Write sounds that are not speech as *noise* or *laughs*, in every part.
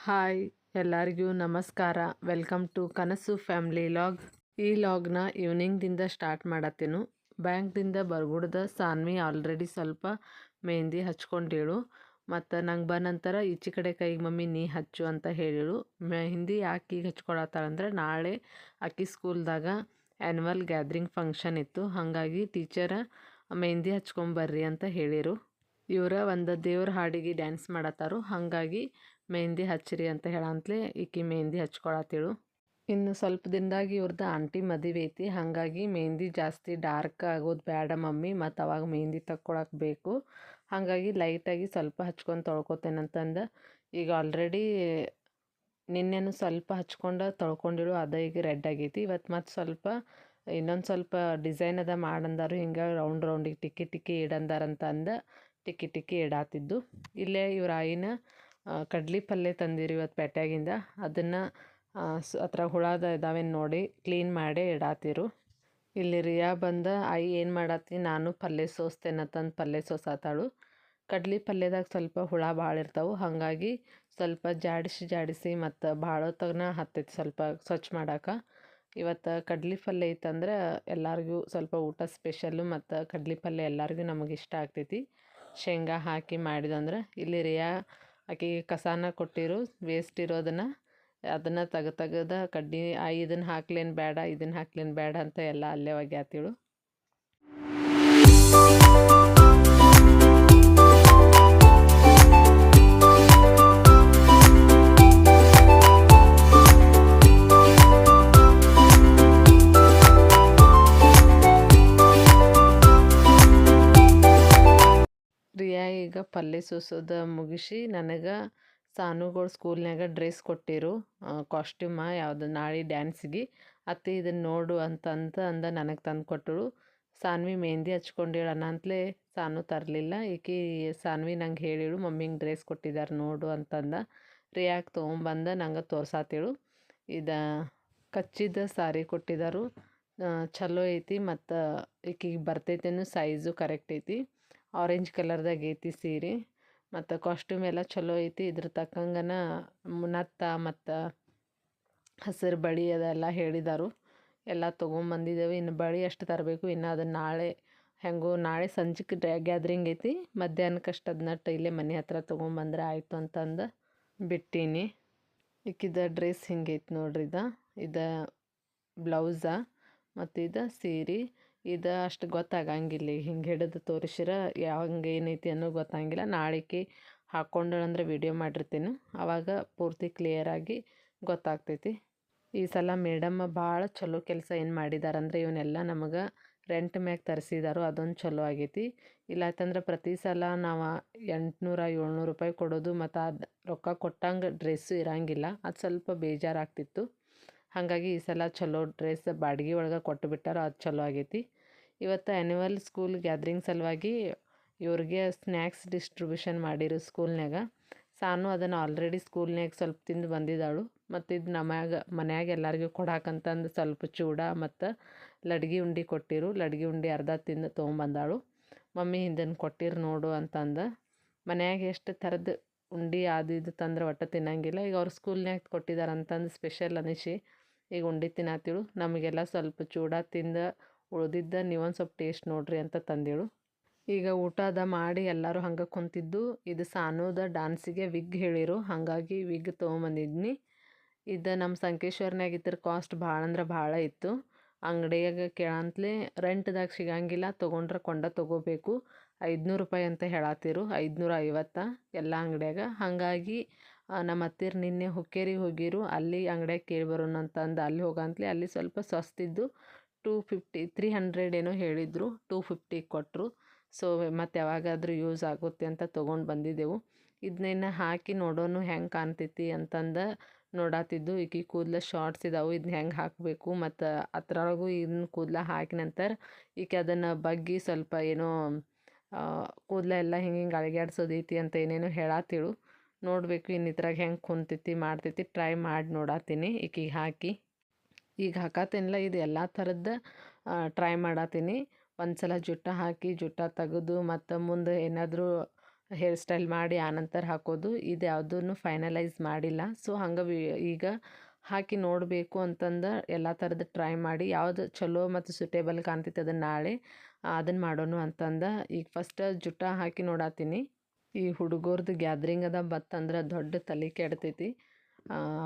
Hi, ಎಲ್ಲರಿಗೂ ನಮಸ್ಕಾರ. Welcome to Kanasu family vlog. ಈ ಲಾಗ್ನ ಈವ್ನಿಂಗ್ದಿಂದ ಸ್ಟಾರ್ಟ್ ಮಾಡತ್ತೇನು. ಬ್ಯಾಂಕ್ದಿಂದ ಬರ್ಗುಡ್ದ ಸಾನ್ವಿ ಆಲ್ರೆಡಿ ಸ್ವಲ್ಪ ಮೆಹಂದಿ ಹಚ್ಕೊಂಡಿಳು. ಮತ್ತು ನಂಗೆ ಬಂದ ನಂತರ ಈಚೆ ಕಡೆ ಕೈಗೆ ಮಮ್ಮಿ ನೀ ಹಚ್ಚು ಅಂತ ಹೇಳಿಳು. ಮೆಹಂದಿ ಯಾಕೆ ಈಗ ಹಚ್ಕೊಳತ್ತಾಳಂದ್ರೆ ನಾಳೆ ಆಕಿ ಸ್ಕೂಲ್ದಾಗ ಆ್ಯನ್ಯುವಲ್ ಗ್ಯಾದ್ರಿಂಗ್ ಫಂಕ್ಷನ್ ಇತ್ತು. ಹಾಗಾಗಿ ಟೀಚರ ಮೆಹಂದಿ ಹಚ್ಕೊಂಬರ್ರಿ ಅಂತ ಹೇಳಿರು. ಇವರ ಒಂದು ದೇವ್ರ ಹಾಡಿಗೆ ಡ್ಯಾನ್ಸ್ ಮಾಡತ್ತಾರು. ಹಾಗಾಗಿ ಮೆಹಂದಿ ಹಚ್ಚಿರಿ ಅಂತ ಹೇಳಂತ್ಲೆ, ಈಕಿ ಮೆಹಂದಿ ಹಚ್ಕೊಳತ್ತಿಳು ಇನ್ನು ಸ್ವಲ್ಪ ದಿನದಾಗ ಇವ್ರದ್ದು ಆಂಟಿ ಮದುವೆ ಐತಿ, ಹಾಗಾಗಿ ಮೆಹಂದಿ ಜಾಸ್ತಿ ಡಾರ್ಕ್ ಆಗೋದು ಬೇಡ ಮಮ್ಮಿ ಮತ್ತು ಅವಾಗ ಮೆಹಂದಿ ತಕ್ಕೊಳಕ್ಕೆ ಬೇಕು. ಹಾಗಾಗಿ ಲೈಟಾಗಿ ಸ್ವಲ್ಪ ಹಚ್ಕೊಂಡು ತೊಳ್ಕೊತೇನಂತಂದು ಈಗ ಆಲ್ರೆಡಿ ನಿನ್ನೆನೂ ಸ್ವಲ್ಪ ಹಚ್ಕೊಂಡು ತೊಳ್ಕೊಂಡಿಳು, ಅದ ಈಗ ರೆಡ್ ಆಗೈತಿ. ಇವತ್ತು ಮತ್ತು ಸ್ವಲ್ಪ ಇನ್ನೊಂದು ಸ್ವಲ್ಪ ಡಿಸೈನ್ ಅದ ಮಾಡಂದಾರು, ಹಿಂಗೆ ರೌಂಡ್ ರೌಂಡಿಗೆ ಟಿಕ್ಕಿ ಟಿಕ್ಕಿ ಇಡಂದಾರಂತಂದು ಟಿಕ್ಕಿ ಟಿಕ್ಕಿ ಇಡಾತಿದ್ದು. ಇಲ್ಲೇ ಇವ್ರ ಆಯಿನ ಕಡ್ಲಿ ಪಲ್ಯ ತಂದಿರಿ ಇವತ್ತು ಪೇಟ್ಯಾಗಿಂದ. ಅದನ್ನು ಹತ್ರ ಹುಳದ ಇದಾವೇನು ನೋಡಿ ಕ್ಲೀನ್ ಮಾಡಿ ಇಡಾತಿರು. ಇಲ್ಲಿ ರಿಯಾ ಬಂದ ಐ ಏನು ಮಾಡತ್ತಿ ನಾನು ಪಲ್ಯ ಸೋಸ್ತೇನತ್ತಂದು ಪಲ್ಯ ಸೋಸಾತಾಳು. ಕಡ್ಲಿ ಪಲ್ಯದಾಗ ಸ್ವಲ್ಪ ಹುಳ ಭಾಳ ಇರ್ತಾವೆ. ಹಾಗಾಗಿ ಸ್ವಲ್ಪ ಜಾಡಿಸಿ ಜಾಡಿಸಿ ಮತ್ತು ಭಾಳ ತಗ್ನ ಹತ್ತೈತಿ ಸ್ವಲ್ಪ ಸ್ವಚ್ಛ ಮಾಡಕ್ಕೆ ಇವತ್ತು ಕಡ್ಲಿ ಪಲ್ಯ ಇತ್ತಂದ್ರೆ ಎಲ್ಲರಿಗೂ ಸ್ವಲ್ಪ ಊಟ ಸ್ಪೆಷಲ್ಲು ಮತ್ತು ಕಡ್ಲಿ ಪಲ್ಯ ಎಲ್ಲರಿಗೂ ನಮಗೆ ಇಷ್ಟ ಆಗ್ತೈತಿ. ಶೇಂಗಾ ಹಾಕಿ ಮಾಡಿದಂದ್ರೆ ಇಲ್ಲಿ ರಿಯಾ ಆಕೆಗೆ ಕಸಾನ ಕೊಟ್ಟಿರು ವೇಸ್ಟ್ ಇರೋದನ್ನು. ಅದನ್ನು ತೆಗೆ ತೆಗೆದ ಕಡ್ಡಿ ಇದನ್ನು ಹಾಕ್ಲೇನು ಬೇಡ ಇದನ್ನು ಹಾಕ್ಲೇನು ಬೇಡ ಅಂತ ಎಲ್ಲ ಅಲ್ಲೇ ಒಗ್ಯಾತಿಳು. ರಿಯಾ ಸೂಸೋದು ಮುಗಿಸಿ ನನಗೆ ಸಾನುಗಳು ಸ್ಕೂಲ್ನಾಗ ಡ್ರೆಸ್ ಕೊಟ್ಟಿರು. ಕಾಸ್ಟ್ಯೂಮ ಯಾವುದು ನಾಳೆ ಡ್ಯಾನ್ಸ್ಗೆ ಅತ್ತೆ ಇದನ್ನು ನೋಡು ಅಂತಂತ ಅಂದ ನನಗೆ ತಂದು ಕೊಟ್ಟಳು. ಸಾನ್ವಿ ಮೆಹಂದಿ ಹಚ್ಕೊಂಡಿಳಣ್ಣ ಅಂತಲೇ ಸಾನು ತರಲಿಲ್ಲ. ಈಕಿ ಸಾನ್ವಿ ನಂಗೆ ಹೇಳಿಳು ಮಮ್ಮಿಂಗೆ ಡ್ರೆಸ್ ಕೊಟ್ಟಿದ್ದಾರೆ ನೋಡು ಅಂತಂದ ರಿಯಾಕ್ ತೊಗೊಂಬಂದ ನಂಗೆ ತೋರ್ಸಾತಿಳು. ಇದು ಕಚ್ಚಿದ ಸಾರಿ ಕೊಟ್ಟಿದ್ದಾರು ಚಲೋ ಐತಿ ಮತ್ತು ಈಕಿಗೆ ಬರ್ತೈತೇನು ಸೈಜು ಕರೆಕ್ಟ್ ಐತಿ. ಆರೆಂಜ್ ಕಲರ್ದಾಗ ಐತಿ ಸೀರೆ, ಮತ್ತು ಕಾಸ್ಟ್ಯೂಮ್ ಎಲ್ಲ ಚಲೋ ಐತಿ. ಇದ್ರ ತಕ್ಕಂಗನ ನತ್ತ ಮತ್ತು ಹಸಿರು ಬಳಿ ಅದೆಲ್ಲ ಹೇಳಿದರು. ಎಲ್ಲ ತೊಗೊಂಬಂದಿದ್ದೇವೆ ಇನ್ನು ಬಳಿ ಎಷ್ಟು ತರಬೇಕು, ಇನ್ನು ಅದನ್ನು ನಾಳೆ ಹೆಂಗೋ ನಾಳೆ ಸಂಜೆಗೆ ಗ್ಯಾದ್ರಿಂಗ್ ಐತಿ. ಮಧ್ಯಾಹ್ನಕ್ಕಷ್ಟು ಅದನ್ನ ಇಲ್ಲೇ ಮನೆ ಹತ್ರ ತೊಗೊಂಬಂದ್ರೆ ಆಯಿತು ಅಂತಂದು ಬಿಟ್ಟೀನಿ. ಇಕ್ಕಿದ ಡ್ರೆಸ್ ಹಿಂಗೈತಿ ನೋಡ್ರಿ ಇದು. ಇದು ಬ್ಲೌಸ ಮತ್ತು ಇದು ಸೀರೆ. ಇದು ಅಷ್ಟು ಗೊತ್ತಾಗಂಗಿಲ್ಲ. ಹಿಂಗೆ ಹಿಡಿದು ತೋರಿಸಿರ ಯಾವಂಗೆ ಏನೈತಿ ಅನ್ನೋ ಗೊತ್ತಾಗಿಲ್ಲ. ನಾಳೆಗೆ ಅಂದರೆ ವಿಡಿಯೋ ಮಾಡಿರ್ತೀನಿ. ಆವಾಗ ಪೂರ್ತಿ ಕ್ಲಿಯರಾಗಿ ಗೊತ್ತಾಗ್ತೈತಿ. ಈ ಸಲ ಮೇಡಮ್ ಭಾಳ ಚಲೋ ಕೆಲಸ ಏನು ಮಾಡಿದಾರಂದ್ರೆ ಇವನ್ನೆಲ್ಲ ನಮಗೆ ರೆಂಟ್ ಮ್ಯಾಗ ತರಿಸಿದಾರೋ. ಅದೊಂದು ಚಲೋ ಆಗೈತಿ. ಇಲ್ಲಾತಂದ್ರೆ ಪ್ರತಿ ಸಲ ನಾವು ಎಂಟುನೂರ, ಏಳ್ನೂರು ರೂಪಾಯಿ ಕೊಡೋದು ಮತ್ತು ಅದು ರೊಕ್ಕ ಕೊಟ್ಟಂಗೆ ಡ್ರೆಸ್ಸು ಇರಂಗಿಲ್ಲ. ಅದು ಸ್ವಲ್ಪ ಬೇಜಾರಾಗ್ತಿತ್ತು ಹಾಗಾಗಿ ಈ ಸಲ ಚಲೋ ಡ್ರೆಸ್ ಬಾಡಿಗೆ ಒಳಗೆ ಕೊಟ್ಟು ಬಿಟ್ಟಾರೋ, ಅದು ಚಲೋ ಆಗೈತಿ. ಇವತ್ತು ಆ್ಯನ್ಯುವಲ್ ಸ್ಕೂಲ್ ಗ್ಯಾದ್ರಿಂಗ್ ಸಲುವಾಗಿ ಇವ್ರಿಗೆ ಸ್ನ್ಯಾಕ್ಸ್ ಡಿಸ್ಟ್ರಿಬ್ಯೂಷನ್ ಮಾಡಿರು ಸ್ಕೂಲ್ನ್ಯಾಗ ಸಾನು ಅದನ್ನು ಆಲ್ರೆಡಿ ಸ್ಕೂಲ್ನ್ಯಾಗ ಸ್ವಲ್ಪ ತಿಂದು ಬಂದಿದ್ದಾಳು. ಮತ್ತು ಇದು ನಮ್ಯಾಗ, ಮನ್ಯಾಗ ಎಲ್ಲರಿಗೂ ಕೊಡಾಕಂತಂದು ಸ್ವಲ್ಪ ಚೂಡ ಮತ್ತು ಲಡ್ಗಿ ಉಂಡೆ ಕೊಟ್ಟಿರು. ಲಡ್ಗಿ ಉಂಡೆ ಅರ್ಧ ತಿಂದು ತೊಗೊಂಬಂದಾಳು. ಮಮ್ಮಿ ಇದನ್ನು ಕೊಟ್ಟಿರು ನೋಡು ಅಂತಂದು. ಮನ್ಯಾಗ ಎಷ್ಟು ಥರದ ಉಂಡೆ ಅದು ಇದು ತಂದ್ರೆ ಒಟ್ಟು ತಿನ್ನಂಗಿಲ್ಲ. ಈಗ ಅವ್ರು ಸ್ಕೂಲ್ನ್ಯಾಗ ಕೊಟ್ಟಿದ್ದಾರೆ ಅಂತಂದು ಸ್ಪೆಷಲ್ ಅನಿಸಿ. ಈಗ ಉಂಡೆ ತಿನ್ನತ್ತಿಳು ನಮಗೆಲ್ಲ ಸ್ವಲ್ಪ ಚೂಡ ತಿಂದ ಉಳ್ದಿದ್ದ ನೀವೊಂದು ಸ್ವಲ್ಪ ಟೇಸ್ಟ್ ನೋಡ್ರಿ ಅಂತ ತಂದೇಳು. ಈಗ ಊಟ ಅದ ಮಾಡಿ ಎಲ್ಲರೂ ಹಂಗೆ ಕುಂತಿದ್ದು. ಇದು ಸಾನುದ ಡಾನ್ಸಿಗೆ ವಿಗ್ ಹೇಳಿರು. ಹಾಗಾಗಿ ವಿಗ್ ತೊಗೊಂಬಂದಿದ್ನಿ. ಇದು ನಮ್ಮ ಸಂಕೇಶ್ವರ್ನಾಗ ಇದ್ರ ಕಾಸ್ಟ್ ಭಾಳ ಅಂದ್ರೆ ಭಾಳ ಇತ್ತು. ಅಂಗಡಿಯಾಗ ಕೇಳಂತಲೇ ರೆಂಟ್ದಾಗ ಸಿಗಂಗಿಲ್ಲ ತೊಗೊಂಡ್ರೆ ಕೊಂಡ ತೊಗೋಬೇಕು. ಐದುನೂರು ರೂಪಾಯಿ ಅಂತ ಹೇಳತ್ತಿರು ಐದುನೂರ ಐವತ್ತ ಎಲ್ಲ ಅಂಗಡಿಯಾಗ. ಹಾಗಾಗಿ ನಮ್ಮ ಹತ್ತಿರ ನಿನ್ನೆ ಹುಕ್ಕೇರಿಗೆ ಹೋಗಿರು. ಅಲ್ಲಿ ಅಂಗಡಿಯಾಗ ಕೇಳಿ ಬರೋಣ ಅಂತಂದು ಅಲ್ಲಿ ಹೋಗಂತ್ಲಿ ಅಲ್ಲಿ ಸ್ವಲ್ಪ ಸಸ್ತಿದ್ದು ಟೂ ಫಿಫ್ಟಿ ತ್ರೀ ಹಂಡ್ರೆಡ್ ಏನೋ ಹೇಳಿದರು. ಟೂ ಫಿಫ್ಟಿ ಕೊಟ್ಟರು ಸೊ ಮತ್ತು ಯಾವಾಗಾದರೂ ಯೂಸ್ ಆಗುತ್ತೆ ಅಂತ ತೊಗೊಂಡು ಬಂದಿದ್ದೆವು. ಇದನ್ನ ಹಾಕಿ ನೋಡೋನು ಹೆಂಗೆ ಕಾಣ್ತೈತಿ ಅಂತಂದು ನೋಡಾತಿದ್ದು. ಈಗ ಕೂದಲ ಶಾರ್ಟ್ಸ್ ಇದಾವೆ ಇದನ್ನ ಹೆಂಗೆ ಹಾಕಬೇಕು? ಮತ್ತು ಅದರೊಳಗೂ ಇದನ್ನ ಕೂದಲ ಹಾಕಿ ನಂತರ ಈಕೆ ಅದನ್ನು ಬಗ್ಗಿ ಸ್ವಲ್ಪ ಏನೋ ಕೂದಲ ಎಲ್ಲ ಹಿಂಗೆ ಹಿಂಗೆ ಅಳಗ್ಯಾಡ್ಸೋದೈತಿ ಅಂತ ಏನೇನೋ ಹೇಳತ್ತಿಳು ನೋಡಬೇಕು ಇನ್ನು ಇದ್ರಾಗ ಹೆಂಗೆ ಕುಂತೈತಿ, ಮಾಡ್ತೈತಿ ಟ್ರೈ ಮಾಡಿ ನೋಡತ್ತೀನಿ ಈಕಿಗೆ ಹಾಕಿ, ಈಗ ಹಾಕತ್ತೇನಿಲ್ಲ ಇದು ಎಲ್ಲ ಥರದ್ದು ಟ್ರೈ ಮಾಡತ್ತೀನಿ ಒಂದು ಸಲ ಜುಟ್ಟ ಹಾಕಿ, ಜುಟ್ಟ ತೆಗೆದು ಮತ್ತು ಮುಂದೆ ಏನಾದರೂ ಹೇರ್ ಸ್ಟೈಲ್ ಮಾಡಿ ಆನಂತರ ಹಾಕೋದು, ಇದು ಯಾವುದೂ ಫೈನಲೈಸ್ ಮಾಡಿಲ್ಲ. ಸೊ ಹಂಗೆ ಈಗ ಹಾಕಿ ನೋಡಬೇಕು ಅಂತಂದು ಎಲ್ಲ ಥರದ್ದು ಟ್ರೈ ಮಾಡಿ, ಯಾವುದು ಚಲೋ ಮತ್ತು ಸೂಟೇಬಲ್ ಕಾಣ್ತೈತೆ ಅದನ್ನು ನಾಳೆ ಅದನ್ನು ಮಾಡೋಣ ಅಂತಂದು, ಈಗ ಫಸ್ಟ್ ಜುಟ್ಟ ಹಾಕಿ ನೋಡತ್ತೀನಿ ಈ ಹುಡುಗರ್ದು ಗ್ಯಾದ್ರಿಂಗ್ ಅದ ಬತ್ತಂದ್ರೆ ದೊಡ್ಡ ತಲೆ ಕೆಡ್ತೈತಿ.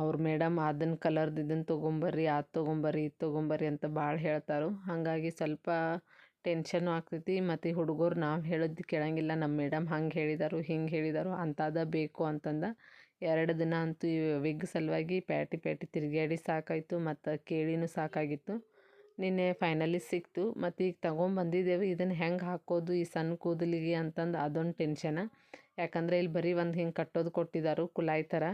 ಅವ್ರ ಮೇಡಮ್ ಅದನ್ನ ಕಲರ್ದು ಇದನ್ನು ತೊಗೊಂಬರ್ರಿ, ಅದು ತೊಗೊಂಬರ್ರಿ, ಇದು ತೊಗೊಂಬರ್ರಿ ಅಂತ ಭಾಳ ಹೇಳ್ತಾರೆ. ಹಾಗಾಗಿ ಸ್ವಲ್ಪ ಟೆನ್ಷನ್ನು ಆಗ್ತೈತಿ ಮತ್ತು ಈ ಹುಡುಗರು ನಾವು ಹೇಳೋದು ಕೇಳಂಗಿಲ್ಲ ನಮ್ಮ ಮೇಡಮ್ ಹಂಗೆ ಹೇಳಿದಾರು, ಹಿಂಗೆ ಹೇಳಿದಾರು ಅಂಥದ್ದು ಬೇಕು ಅಂತಂದ. ಎರಡು ದಿನ ಅಂತೂ ಈ ವಿಗ್ ಸಲುವಾಗಿ ಪ್ಯಾಟಿ ಪ್ಯಾಟಿ ತಿರುಗಾಡಿ ಸಾಕಾಯಿತು ಮತ್ತು ಕೇಳಿನೂ ಸಾಕಾಗಿತ್ತು. ನಿನ್ನೆ ಫೈನಲಿ ಸಿಕ್ತು. ಮತ್ತು ಈಗ ತೊಗೊಂಬಂದಿದ್ದೇವೆ ಇದನ್ನು ಹೆಂಗೆ ಹಾಕೋದು? ಈ ಸಣ್ಣ ಕೂದಲಿಗೆ ಅಂತಂದು ಅದೊಂದು ಟೆನ್ಷನ ಯಾಕಂದರೆ ಇಲ್ಲಿ ಬರೀ ಒಂದು ಹಿಂಗೆ ಕಟ್ಟೋದು ಕೊಟ್ಟಿದ್ದಾರೆ ಕುಲಾಯಿ ಥರ.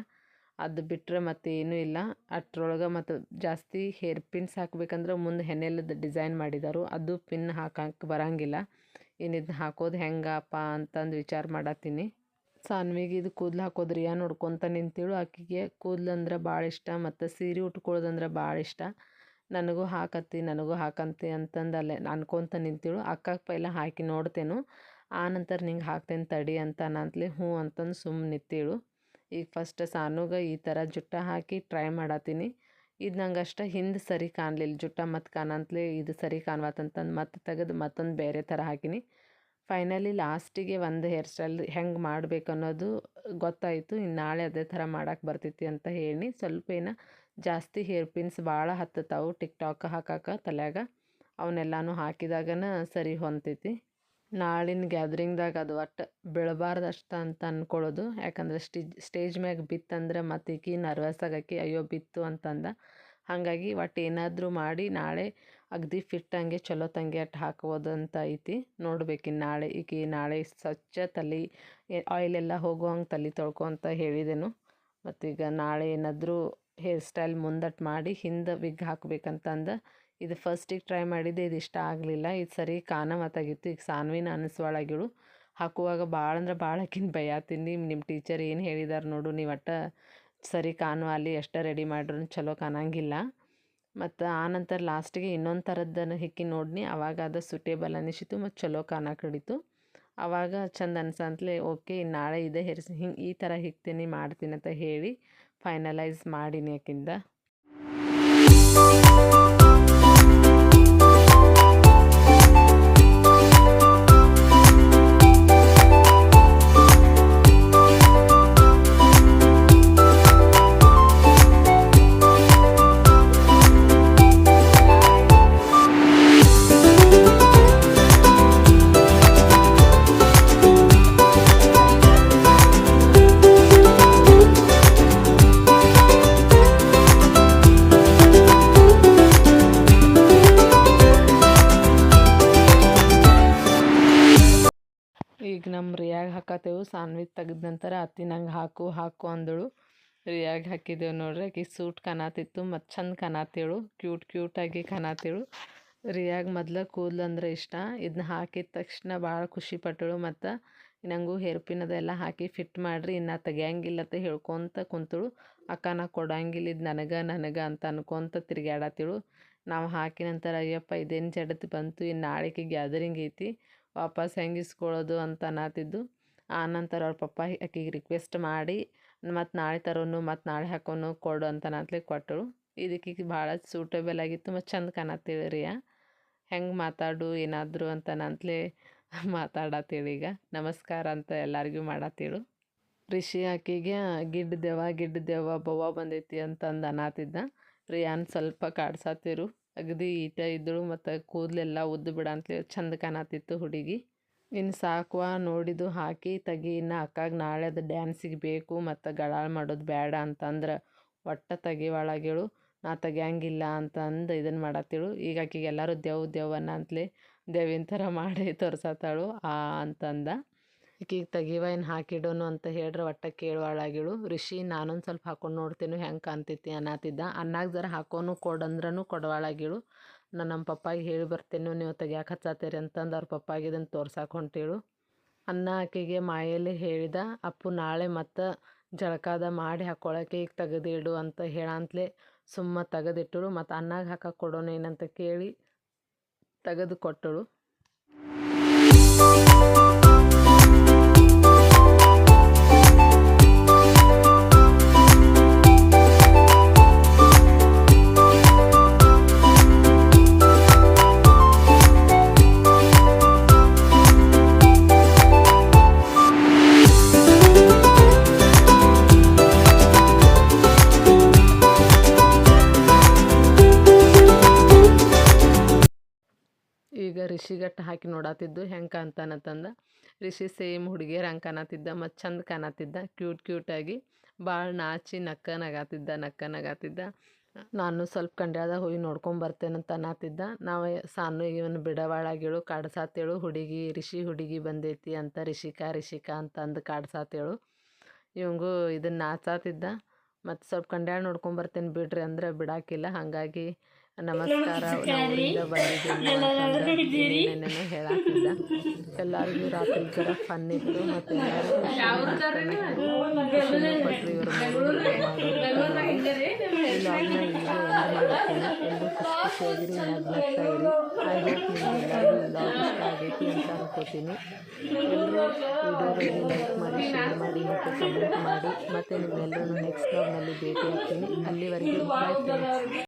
ಅದು ಬಿಟ್ಟರೆ ಮತ್ತೆ ಏನೂ ಇಲ್ಲ. ಅಟ್ರೊಳಗೆ ಮತ್ತು ಜಾಸ್ತಿ ಹೇರ್ ಪಿನ್ಸ್ ಹಾಕ್ಬೇಕಂದ್ರೆ ಮುಂದೆ ಹೆಣ್ಣೆಲ್ಲದ ಡಿಸೈನ್ ಮಾಡಿದಾರು. ಅದು ಪಿನ್ ಹಾಕಕ್ಕೆ ಬರಂಗಿಲ್ಲ. ಇದನ್ನ ಹಾಕೋದು ಹೆಂಗಪ್ಪ ಅಂತಂದು ವಿಚಾರ ಮಾಡತ್ತೀನಿ. ಸಾನ್ವಿಗೆ ಇದು ಕೂದಲು ಹಾಕೋದ್ರಿ ಯಾ ನೋಡ್ಕೊತ ನಿಂತೇಳು. ಆಕೆಗೆ ಕೂದಲು ಅಂದ್ರೆ ಭಾಳ ಇಷ್ಟ. ಮತ್ತು ಸೀರೆ ಉಟ್ಕೊಳ್ಳೋದಂದ್ರೆ ಭಾಳ ಇಷ್ಟ. ನನಗೂ ಹಾಕತ್ತಿ, ನನಗೂ ಹಾಕಂತಿ ಅಂತಂದು ಅಲ್ಲೇ ಅನ್ಕೊತ ನಿಂತಿಳು. ಅಕ್ಕ ಪೈಲ ಹಾಕಿ ನೋಡ್ತೇನು. ಆನಂತರ ನಂತರ ನಿಂಗೆ ಹಾಕ್ತೇನೆ ತಡಿ ಅಂತ ನಂತಲೇ ಹ್ಞೂ ಅಂತಂದು ಸುಮ್ಮನೆ ನಿಂತಿಳು. ಈಗ ಫಸ್ಟ್ ಸಾನುಗೆ ಈ ಥರ ಜುಟ್ಟ ಹಾಕಿ ಟ್ರೈ ಮಾಡತ್ತೀನಿ ಇದು ನಂಗೆ ಅಷ್ಟು ಹಿಂದೆ ಸರಿ ಕಾಣಲಿಲ್ಲ ಜುಟ್ಟ ಮತ್ತು ಕಾಣಂತಲೇ ಇದು ಸರಿ ಕಾಣ್ವತ್ತಂತಂದು ಮತ್ತೆ ತೆಗೆದು ಮತ್ತೊಂದು ಬೇರೆ ಥರ ಹಾಕಿನಿ. ಫೈನಲಿ ಲಾಸ್ಟಿಗೆ ಒಂದು ಹೇರ್ ಸ್ಟೈಲ್ ಹೆಂಗೆ ಮಾಡಬೇಕು ಅನ್ನೋದು ಗೊತ್ತಾಯಿತು. ಇನ್ನು ನಾಳೆ ಅದೇ ಥರ ಮಾಡಕ್ಕೆ ಬರ್ತೈತಿ ಅಂತ ಹೇಳಿ ಸ್ವಲ್ಪ ಏನೋ ಜಾಸ್ತಿ ಹೇರ್ ಪಿನ್ಸ್ ಭಾಳ ಹತ್ತತಾವು ಟಿಕ್ ಟಾಕ್ ಹಾಕಕ್ಕೆ ತಲೆಯಾಗ. ಅವನ್ನೆಲ್ಲನೂ ಹಾಕಿದಾಗನ ಸರಿ ಹೊಂತೈತಿ ನಾಳಿನ ಗ್ಯಾದ್ರಿಂಗ್ದಾಗ ಅದು ಒಟ್ಟು ಬೀಳಬಾರ್ದಷ್ಟು ಅಂತ ಅಂದ್ಕೊಳ್ಳೋದು ಯಾಕಂದ್ರೆ ಸ್ಟಿಜ್ ಸ್ಟೇಜ್ ಮ್ಯಾಗ ಬಿತ್ತಂದ್ರೆ ಮತ್ತೆ ಈಕಿ ನರ್ವಸ್ ಆಗಕ್ಕೆ ಅಯ್ಯೋ ಬಿತ್ತು ಅಂತಂದ. ಹಾಗಾಗಿ ಒಟ್ಟು ಏನಾದರೂ ಮಾಡಿ ನಾಳೆ ಅಗದಿ ಫಿಟ್ ಹಂಗೆ ಚಲೋ ತಂಗಿ ಅಟ್ಟು ಹಾಕ್ಬೋದು ಅಂತ ಐತಿ. ನೋಡ್ಬೇಕು ನಾಳೆ ಈಕಿ ನಾಳೆ ಸ್ವಚ್ಛ ತಲೆ ಆಯಿಲೆಲ್ಲ ಹೋಗೋ ಹಂಗೆ ತಲೆ ತೊಳ್ಕೊ ಅಂತ ಹೇಳಿದೆನು. ಮತ್ತೀಗ ನಾಳೆ ಏನಾದರೂ ಹೇರ್ ಸ್ಟೈಲ್ ಮುಂದಟ್ಟು ಮಾಡಿ ಹಿಂದೆ ವಿಗ್ ಹಾಕ್ಬೇಕಂತಂದು ಇದು ಫಸ್ಟಿಗೆ ಟ್ರೈ ಮಾಡಿದ್ದೆ, ಇದು ಇಷ್ಟ ಆಗಲಿಲ್ಲ. ಇದು ಸರಿ ಕಾನ ಮಾತಾಗಿತ್ತು ಈಗ ಸಾನ್ವಿನ ಅನಿಸ್ವಾಳಾಗಿಳು. ಹಾಕುವಾಗ ಭಾಳ ಅಂದ್ರೆ ಭಾಳ ಆಕಿನ ಬೈಯಾತೀನಿ ನಿಮ್ಮ ಟೀಚರ್ ಏನು ಹೇಳಿದಾರೆ ನೋಡು, ನೀವು ಒಟ್ಟು ಸರಿ ಕಾನು ಅಲ್ಲಿ ಎಷ್ಟೇ ರೆಡಿ ಮಾಡ್ರೂ ಚಲೋ ಕಾಣಂಗಿಲ್ಲ. ಮತ್ತು ಆನಂತರ ಲಾಸ್ಟಿಗೆ ಇನ್ನೊಂದು ಥರದ್ದನ್ನು ಹಿಕ್ಕಿ ನೋಡಿನಿ. ಅವಾಗ ಅದು ಸೂಟೇಬಲ್ ಅನಿಸಿತು ಮತ್ತು ಚಲೋ ಕಾನ ಕಡಿತು. ಆವಾಗ ಚಂದ ಅನ್ಸಂತಲೇ, ಓಕೆ, ನಾಳೆ ಇದೇ ಹೆರಿಸಿ ಹಿಂಗೆ ಈ ಥರ ಹಿಕ್ತೀನಿ, ಮಾಡ್ತೀನಿ ಅಂತ ಹೇಳಿ ಫೈನಲೈಸ್ ಮಾಡಿನಿ ಯಾಕಿಂದ ಈಗ ನಮ್ಮ ರಿಯಾಗ್ ಹಾಕತ್ತೇವು ಸಾನ್ವಿ ತೆಗೆದ ನಂತರ ಅತ್ತಿ ನಂಗೆ ಹಾಕು ಹಾಕು ಅಂದಳು. ರಿಯಾಗ್ ಹಾಕಿದ್ದೇವೆ ನೋಡ್ರಿ, ಆಕೆ ಸೂಟ್ ಕಾಣತಿತ್ತು ಮತ್ತು ಚಂದ ಕಾಣತ್ತೇಳು ಕ್ಯೂಟ್ ಕ್ಯೂಟಾಗಿ ಕಾಣತ್ತೇಳು ರಿಯಾಗ್ ಮೊದ್ಲು ಕೂದಲು ಅಂದ್ರೆ ಇಷ್ಟ ಇದನ್ನ ಹಾಕಿದ ತಕ್ಷಣ ಭಾಳ ಖುಷಿ ಪಟ್ಟಳು ಮತ್ತು ನಂಗೂ ಹೇರ್ ಪಿನ್ ಅದೆಲ್ಲ ಹಾಕಿ ಫಿಟ್ ಮಾಡಿರಿ, ಇನ್ನು ತೆಗಿಯಂಗಿಲ್ಲ ಅಂತ ಹೇಳ್ಕೊತ ಕುಂತಳು. ಅಕ್ಕ ನಾ ಕೊಡಂಗಿಲ್ಲ, ಇದು ನನಗೆ ನನಗೆ ಅಂತ ಅನ್ಕೊತ ತಿರುಗಾಡತ್ತಿಳು ನಾವು ಹಾಕಿ ನಂತರ ಅಯ್ಯಪ್ಪ, ಇದೇನು ಜಡತಿ ಬಂತು ಇನ್ನು ನಾಳೆಗೆ ಗ್ಯಾದರಿಂಗ್ ಐತಿ ವಾಪಸ್ ಹೆಂಗೆ ಇಸ್ಕೊಳ್ಳೋದು ಅಂತ ಅನ್ನತ್ತಿದ್ದು ಆನಂತರ ಅವ್ರ ಪಪ್ಪ ಆಕೆಗೆ ರಿಕ್ವೆಸ್ಟ್ ಮಾಡಿ, ಮತ್ತು ನಾಳೆ ತರೋನು, ಮತ್ತು ನಾಳೆ ಹಾಕೋನು ಕೊಡು ಅಂತ ಅನ್ನತ್ಲಿಕ್ಕೆ ಕೊಟ್ಟರು. ಇದಕ್ಕೆ ಭಾಳ ಸೂಟೇಬಲ್ ಆಗಿತ್ತು, ಮತ್ತು ಚಂದ ಕಾಣತ್ತೀವಿ ರಿಯಾ ಹೆಂಗೆ ಮಾತಾಡು, ಏನಾದರೂ ಅಂತ ನಂತಲೇ *laughs* ಮಾತಾಡತ್ತೇಳಿ ಈಗ. ನಮಸ್ಕಾರ ಅಂತ ಎಲ್ಲರಿಗೂ ಮಾಡತ್ತೇಳು. ರಿಷಿ ಆಕಿಗೆ ಗಿಡ್ಡ ದೆವ್ವ ಗಿಡ್ಡ ದೆವ್ವ ಬವ್ವ ಬಂದೈತಿ ಅಂತಂದು ಅನ್ನತ್ತಿದ್ದ ರಿಯಾನ್ ಸ್ವಲ್ಪ ಕಾಡ್ಸತ್ತಿರು. ಅಗದಿ ಈಟ ಇದ್ದಳು ಮತ್ತು ಕೂದಲೆಲ್ಲ ಉದ್ದು ಬಿಡ ಅಂತೇಳಿ ಚಂದ ಕಾಣತಿತ್ತು ಹುಡುಗಿ. ಇನ್ನು ಸಾಕುವ ನೋಡಿದ್ದು ಹಾಕಿ ತೆಗಿ, ಇನ್ನು ಅಕ್ಕಾಗ ನಾಳೆ ಅದು ಡ್ಯಾನ್ಸಿಗೆ ಬೇಕು ಮತ್ತು ಗಳಾಳ ಮಾಡೋದು ಬೇಡ ಅಂತಂದ್ರೆ ಒಟ್ಟ ತೆಗಿವಾಳಾಗೇಳು ನಾ ತೆಗಿಯಂಗಿಲ್ಲ ಅಂತಂದು ಇದನ್ನು ಮಾಡತ್ತಿಳು ಈಗ ಆಕಿಗೆ ಎಲ್ಲರೂ ದೆವ್ ದೆವ್ವನ್ನ ಅಂತಲೇ ದೇವಿನ ಥರ ಮಾಡಿ ತೋರ್ಸತ್ತಾಳು ಆ ಅಂತಂದ. ಈಕಿಗೆ ತೆಗಿವ ಏನು ಹಾಕಿಡೋನು ಅಂತ ಹೇಳ್ರೆ ಒಟ್ಟ ಕೇಳುವಾಳಾಗಿಳು ಋಷಿ ನಾನೊಂದು ಸ್ವಲ್ಪ ಹಾಕೊಂಡು ನೋಡ್ತೀನಿ, ಹೆಂಗೆ ಕಾಣ್ತೈತಿ? ಅನ್ನತ್ತಿದ್ದ ಅನ್ನಾಗ ಜರ ಹಾಕೋನು ಕೊಡಂದ್ರೂ ಕೊಡವಾಳಾಗಿಳು ನಾನು ನಮ್ಮ ಪಪ್ಪಾಗೆ ಹೇಳಿ ಬರ್ತೇನೆ, ನೀವು ತೆಗಿಯಾಕೆ ಹಚ್ಚಾತೀರಿ ಅಂತಂದು ಅವ್ರ ಪಪ್ಪಾಗೆ ಇದನ್ನು ತೋರ್ಸಕ್ಕೆ ಹೊಂಟೇಳು. ಅನ್ನ ಆಕೆಗೆ ಮಾಯಲ್ಲಿ ಹೇಳಿದ, ಅಪ್ಪು, ನಾಳೆ ಮತ್ತು ಜಳಕಾದ ಮಾಡಿ ಹಾಕೊಳಕ್ಕೆ ಈಗ ತೆಗೆದಿಡು ಅಂತ ಹೇಳಂತಲೇ ಸುಮ್ಮ ತೆಗೆದಿಟ್ಟಳು ಮತ್ತು ಅನ್ನಾಗ ಹಾಕಕ್ಕೆ ಕೊಡೋಣ ಏನಂತ ಕೇಳಿ ತೆಗೆದು ಕೊಟ್ಟಳು. ರಿಷಿಗಟ್ಟು ಹಾಕಿ ನೋಡತ್ತಿದ್ದು ಹೆಂಗೆ ಕಾಣ್ತಾನತ್ತಂದ ರಿಷಿ ಸೇಮ್ ಹುಡುಗಿಯರು ಹಂಗೆ ಕಾಣತ್ತಿದ್ದ ಮತ್ತು ಚಂದ ಕಾಣತ್ತಿದ್ದ ಕ್ಯೂಟ್ ಕ್ಯೂಟಾಗಿ ಭಾಳ ನಾಚಿ ನಕ್ಕ ನಗಾತಿದ್ದ ನಕ್ಕ ನಗಾತಿದ್ದ ನಾನು ಸ್ವಲ್ಪ ಕಂಡ್ಯಾದ ಹೋಗಿ ನೋಡ್ಕೊಂಬರ್ತೇನಂತ ಅನ್ನತ್ತಿದ್ದ ನಾವು ಸಾನು ಇವನು ಬಿಡವಾಳಾಗಿಳು ಕಾಡ್ಸಾತೇಳು, ಹುಡುಗಿ ರಿಷಿ ಹುಡುಗಿ ಬಂದೈತಿ ಅಂತ ರಿಷಿಕಾ ರಿಷಿಕಾ ಅಂತಂದು ಕಾಡ್ಸಾತೇಳು. ಇವಂಗೂ ಇದನ್ನ ನಾಚಾತಿದ್ದ. ಮತ್ತು ಸ್ವಲ್ಪ ಕಂಡ್ಯಾಳ ನೋಡ್ಕೊಂಬರ್ತೇನೆ ಬಿಡ್ರಿ ಅಂದ್ರೆ ಬಿಡಾಕಿಲ್ಲ. ಹಾಗಾಗಿ ನಮಸ್ಕಾರ ನಾವು ಹೇಳಾಕಿಲ್ಲ ಏನೇನೇನೋ ಹೇಳಾತಿದ್ದ ಎಲ್ಲರಿಗೂ ರಾತ್ರಿ ಜರ ಫನ್ ಇತ್ತು ಮತ್ತು ಎಲ್ಲರೂ ಪಟ್ರು ಇವರು ಎಲ್ಲರೂ ಖುಷಿ ಖುಷಿಯಾಗಿರಿ ನಗ್ನಗ್ತಾ ಇರಿ ಐ ಹೋಪ್ ನಿಮಗೆಲ್ಲರಿಗೂ ವ್ಲಾಗ್ ಇಷ್ಟ ಆಗೈತಿ ಅಂತ ಅನ್ಕೋತೀನಿ. ಎಲ್ಲರೂ ಲೈಕ್ ಮಾಡಿ ಶೇರ್ ಮಾಡಿ ಮತ್ತು ಕಮೆಂಟ್ ಮಾಡಿ. ಮತ್ತು ನಿಮ್ಮೆಲ್ಲರೂ ನೆಕ್ಸ್ಟ್ ಬ್ಲಾಗ್ನಲ್ಲಿ ಭೇಟಿ ಆಗ್ತೀನಿ. ಅಲ್ಲಿವರೆಗೂ ಬಾಯ್ ಫ್ರೆಂಡ್ಸ್